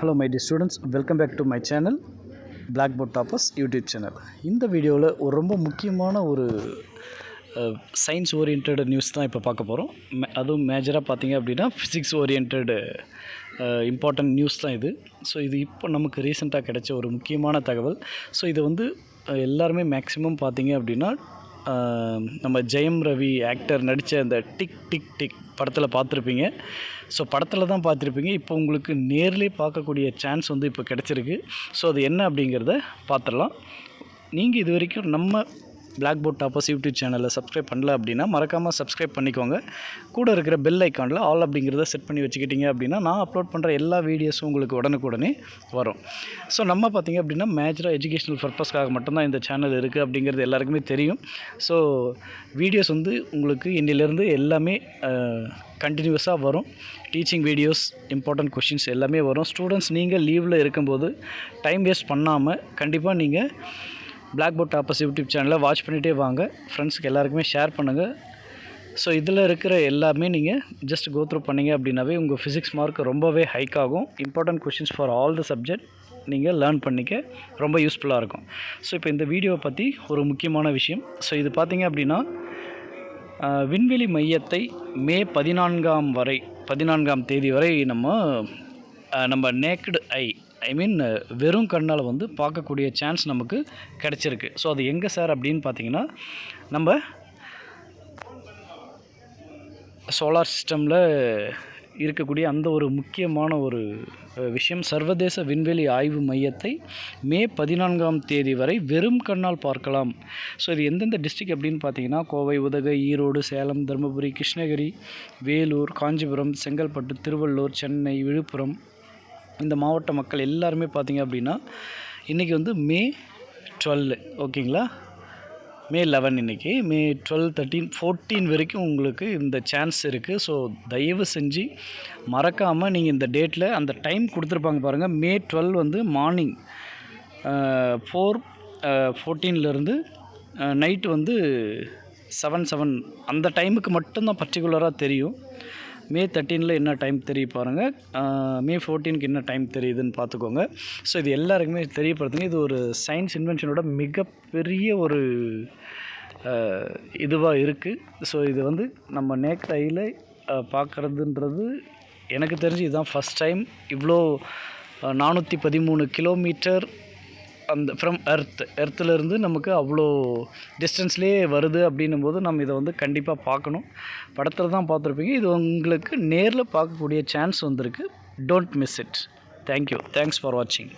Hello my dear students welcome back to my channel blackboard toppers YouTube channel இந்த வீடியோவில் ஒரு ரொம்ப முக்கியமான ஒரு சயின்ஸ் ஓரியன்ட் நியூஸ் தான் இப்போ பார்க்க போகிறோம் அதுவும் மேஜராக பார்த்தீங்க அப்படின்னா ஃபிசிக்ஸ் ஓரியன்டு இம்பார்ட்டன்ட் நியூஸ் தான் இது. ஸோ இது இப்போ நமக்கு ரீசெண்டாக கிடைச்ச ஒரு முக்கியமான தகவல். ஸோ இது வந்து எல்லாருமே மேக்ஸிமம் பார்த்திங்க அப்படின்னா நம்ம ஜெயம் ரவி ஆக்டர் நடித்த அந்த டிக் டிக் டிக் படத்தில் பார்த்துருப்பீங்க. ஸோ படத்தில் தான் பார்த்துருப்பீங்க. இப்போ உங்களுக்கு நேர்லேயே பார்க்கக்கூடிய சான்ஸ் வந்து இப்போ கிடச்சிருக்கு. ஸோ அது என்ன அப்படிங்கிறத பார்த்துடலாம். நீங்கள் இது வரைக்கும் நம்ம பிளாக் போர்ட் டாப்பர்ஸ் யூடியூப் சேனலில் சப்ஸ்கிரைப் பண்ணல அப்படின்னா மறக்காமல் சப்ஸ்கிரைப் பண்ணிக்கோங்க. கூட இருக்கிற பெல் ஐக்கானில் ஆல் அப்படிங்கிறத செட் பண்ணி வச்சுக்கிட்டீங்க அப்படின்னா நான் அப்லோட் பண்ணுற எல்லா வீடியோஸும் உங்களுக்கு உடனுக்குடனே வரும். ஸோ நம்ம பார்த்தீங்க அப்படின்னா மேஜராக எஜுகேஷனல் பர்பஸ்க்காக மட்டும்தான் இந்த சேனல் இருக்குது அப்படிங்கிறது எல்லாருக்குமே தெரியும். ஸோ வீடியோஸ் வந்து உங்களுக்கு இன்னிலேருந்து எல்லாமே கண்டினியூஸாக வரும். டீச்சிங் வீடியோஸ் இம்பார்ட்டண்ட் கொஷின்ஸ் எல்லாமே வரும். ஸ்டூடெண்ட்ஸ் நீங்கள் லீவில் இருக்கும்போது டைம் வேஸ்ட் பண்ணாமல் கண்டிப்பாக நீங்கள் பிளாக் போர்ட் டாப்பர்ஸ் யூடியூப் சேனலை வாட்ச் பண்ணிகிட்டே வாங்க. ஃப்ரெண்ட்ஸுக்கு எல்லாருக்குமே ஷேர் பண்ணுங்கள் ஸோ இதில் இருக்கிற எல்லாமே நீங்கள் ஜஸ்ட் கோ த்ரூ பண்ணீங்க அப்படின்னாவே உங்கள் ஃபிசிக்ஸ் மார்க் ரொம்பவே ஹைக் ஆகும். Important questions for all the subject நீங்கள் லேர்ன் பண்ணிக்க ரொம்ப யூஸ்ஃபுல்லாக இருக்கும். ஸோ இப்போ இந்த வீடியோவை பற்றி ஒரு முக்கியமான விஷயம். ஸோ இது பார்த்தீங்க அப்படின்னா விண்வெளி மையத்தை மே பதினான்காம் வரை பதினான்காம் தேதி வரை நம்ம நம்ம நேக்கடு ஐ ஐ மீன் வெறும் கண்ணால் வந்து பார்க்கக்கூடிய சான்ஸ் நமக்கு கிடச்சிருக்கு. ஸோ அது எங்கே சார் அப்படின்னு பார்த்தீங்கன்னா நம்ம சோலார் சிஸ்டமில் இருக்கக்கூடிய அந்த ஒரு முக்கியமான ஒரு விஷயம் சர்வதேச விண்வெளி ஆய்வு மையத்தை மே பதினான்காம் தேதி வரை வெறும் கண்ணால் பார்க்கலாம். ஸோ இது எந்தெந்த டிஸ்ட்ரிக் அப்படின்னு பார்த்தீங்கன்னா கோவை உதகை ஈரோடு சேலம் தருமபுரி கிருஷ்ணகிரி வேலூர் காஞ்சிபுரம் செங்கல்பட்டு திருவள்ளூர் சென்னை விழுப்புரம் இந்த மாவட்ட மக்கள் எல்லாருமே பார்த்தீங்க அப்படின்னா இன்றைக்கி வந்து மே டுவெல் ஓகேங்களா? மே லெவன் இன்றைக்கி மே டுவெல் தேர்ட்டீன் ஃபோர்டீன் வரைக்கும் உங்களுக்கு இந்த சான்ஸ் இருக்குது ஸோ தயவு செஞ்சு மறக்காமல் நீங்கள் இந்த டேட்டில் அந்த டைம் கொடுத்துருப்பாங்க பாருங்கள் மே டுவெல் வந்து மார்னிங் ஃபோர் ஃபோர்டீன்லேருந்து நைட்டு வந்து செவன் செவன் அந்த டைமுக்கு மட்டும்தான் பர்டிகுலராக தெரியும். மே தேர்ட்டீனில் என்ன டைம் தெரிய பாருங்கள் மே ஃபோர்டீனுக்கு என்ன டைம் தெரியுதுன்னு பார்த்துக்கோங்க ஸோ இது எல்லாருக்குமே தெரியப்படுத்துங்க. இது ஒரு சயின்ஸ் இன்வென்ஷனோட மிகப்பெரிய ஒரு இதுவாக இருக்குது ஸோ இது வந்து நம்ம நேக் ஐயில் பார்க்குறதுன்றது எனக்கு தெரிஞ்சு இதுதான் ஃபஸ்ட் டைம் இவ்வளோ நானூற்றி பதிமூணு கிலோமீட்டர் அந்த ஃப்ரம் எர்த் எர்த்துலேருந்து நமக்கு அவ்வளோ டிஸ்டன்ஸ்லேயே வருது அப்படின்னும் போது நம்ம இதை வந்து கண்டிப்பாக பார்க்கணும். படத்தில் தான் பார்த்துருப்பீங்க. இது உங்களுக்கு நேரில் பார்க்கக்கூடிய சான்ஸ் வந்திருக்கு. Don't miss it thank you thanks for வாட்சிங்